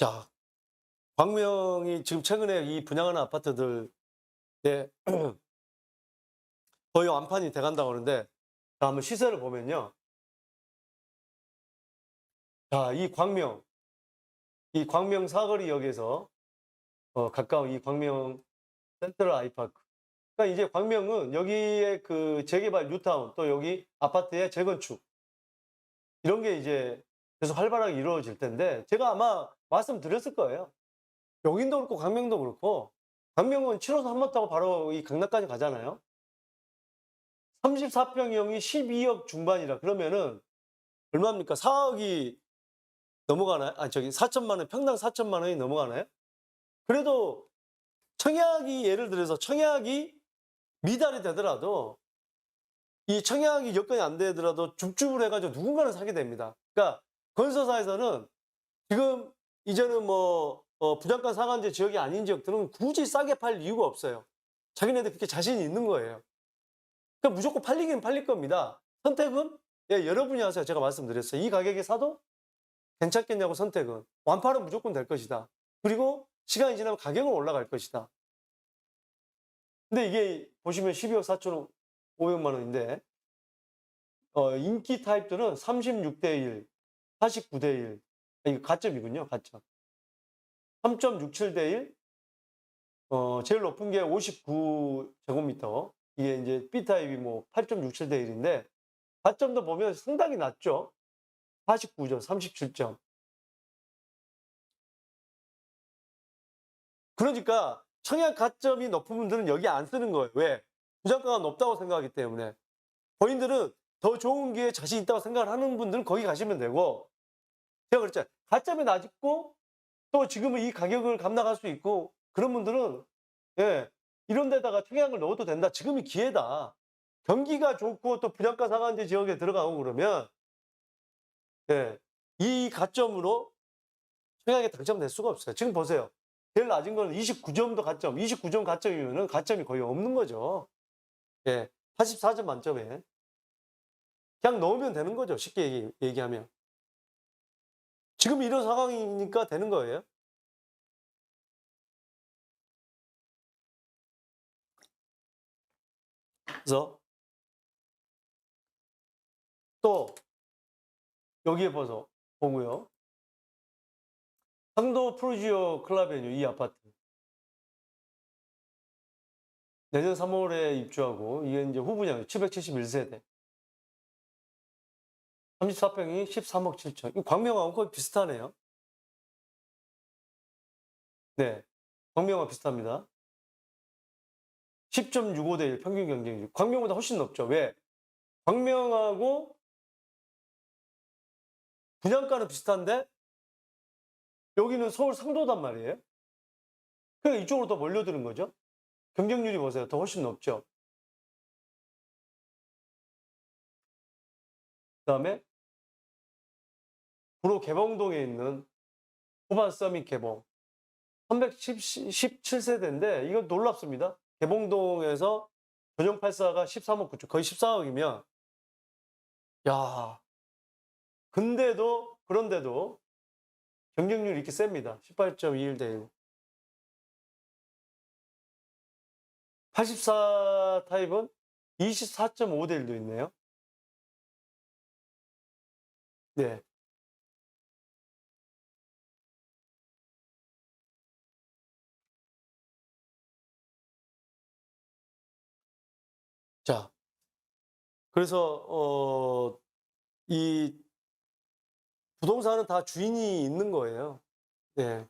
자, 광명이 지금 최근에 이 분양하는 아파트들에 거의 완판이 돼간다고 하는데, 자, 한번 시세를 보면요. 자, 이 광명, 이 광명 사거리역에서 어, 가까운 이 광명 센트럴 아이파크. 그러니까 이제 광명은 여기에 그 재개발 뉴타운 또 여기 아파트의 재건축 이런 게 이제 계속 활발하게 이루어질 텐데 제가 아마 말씀드렸을 거예요. 용인도 그렇고 광명도 그렇고 광명은 7호선 한번 타고 바로 이 강남까지 가잖아요. 34평형이 12억 중반이라 그러면은 얼마입니까? 4억이 넘어가나요? 아 저기 4천만 원 평당 4천만 원이 넘어가나요? 그래도 청약이 예를 들어서 청약이 미달이 되더라도 이 청약이 여건이 안 되더라도 줍줍을 해가지고 누군가는 사게 됩니다. 그러니까 건설사에서는 지금 이제는 뭐 어, 부장가 상한제 지역이 아닌 지역들은 굳이 싸게 팔 이유가 없어요. 자기네들 그렇게 자신이 있는 거예요. 그러니까 무조건 팔리긴 팔릴 겁니다. 선택은 예, 여러분이 하세요. 제가 말씀드렸어요. 이 가격에 사도 괜찮겠냐고 선택은 완판은 무조건 될 것이다. 그리고 시간이 지나면 가격은 올라갈 것이다. 근데 이게 보시면 12억 4천 5백만 원인데 어, 인기 타입들은 36대 1, 49대 1. 이거 가점이군요. 가점. 3.67 대 1. 어, 제일 높은 게 59제곱미터. 이게 이제 B 타입이 뭐 8.67 대 1인데 가점도 보면 상당히 낮죠. 49점, 37점. 그러니까 청약 가점이 높은 분들은 여기 안 쓰는 거예요. 왜? 부장가가 높다고 생각하기 때문에. 본인들은 더 좋은 기회에 자신 있다고 생각을 하는 분들은 거기 가시면 되고, 제가 그랬잖아요. 가점이 낮고, 또 지금은 이 가격을 감당할 수 있고, 그런 분들은, 예, 이런 데다가 청약을 넣어도 된다. 지금이 기회다. 경기가 좋고 또 분양가 상한제 지역에 들어가고 그러면, 예, 이 가점으로 청약에 당첨될 수가 없어요. 지금 보세요. 제일 낮은 거는 29점도 가점, 29점 가점이면은 가점이 거의 없는 거죠. 예, 84점 만점에. 그냥 넣으면 되는 거죠. 쉽게 얘기, 얘기하면. 지금 이런 상황이니까 되는 거예요. 그래서 또 여기에 봐서 보고요. 상도 프루지오 클라베뉴 이 아파트. 내년 3월에 입주하고 이게 이제 후분양 771세대. 34평이 13억 7천. 이 광명하고 거의 비슷하네요. 네. 광명하고 비슷합니다. 10.65 대 1 평균 경쟁률. 광명보다 훨씬 높죠. 왜? 광명하고 분양가는 비슷한데 여기는 서울 상도단 말이에요. 그러니까 이쪽으로 더 몰려드는 거죠. 경쟁률이 보세요. 더 훨씬 높죠. 그 다음에 구로 개봉동에 있는 후반 서밋 개봉 317세대인데 이거 놀랍습니다. 개봉동에서 전용 84가 13억 9천 거의 14억이면 야 근데도 그런데도 경쟁률이 이렇게 셉니다. 18.21 대 1. 84 타입은 24.5 대 1도 있네요. 네. 자, 그래서 어, 이 부동산은 다 주인이 있는 거예요. 네.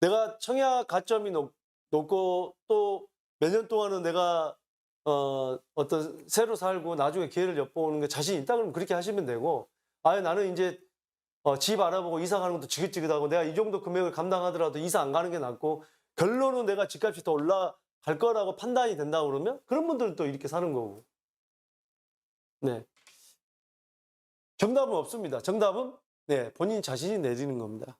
내가 청약 가점이 높, 높고 또 몇 년 동안은 내가 어, 어떤 새로 살고 나중에 기회를 엿보는 게 자신 있다 그러면 그렇게 하시면 되고 아예 나는 이제 어, 집 알아보고 이사 가는 것도 지긋지긋하고 내가 이 정도 금액을 감당하더라도 이사 안 가는 게 낫고 결론은 내가 집값이 더 올라 갈 거라고 판단이 된다 그러면 그런 분들은 또 이렇게 사는 거고 네. 정답은 없습니다. 정답은 네, 본인 자신이 내리는 겁니다.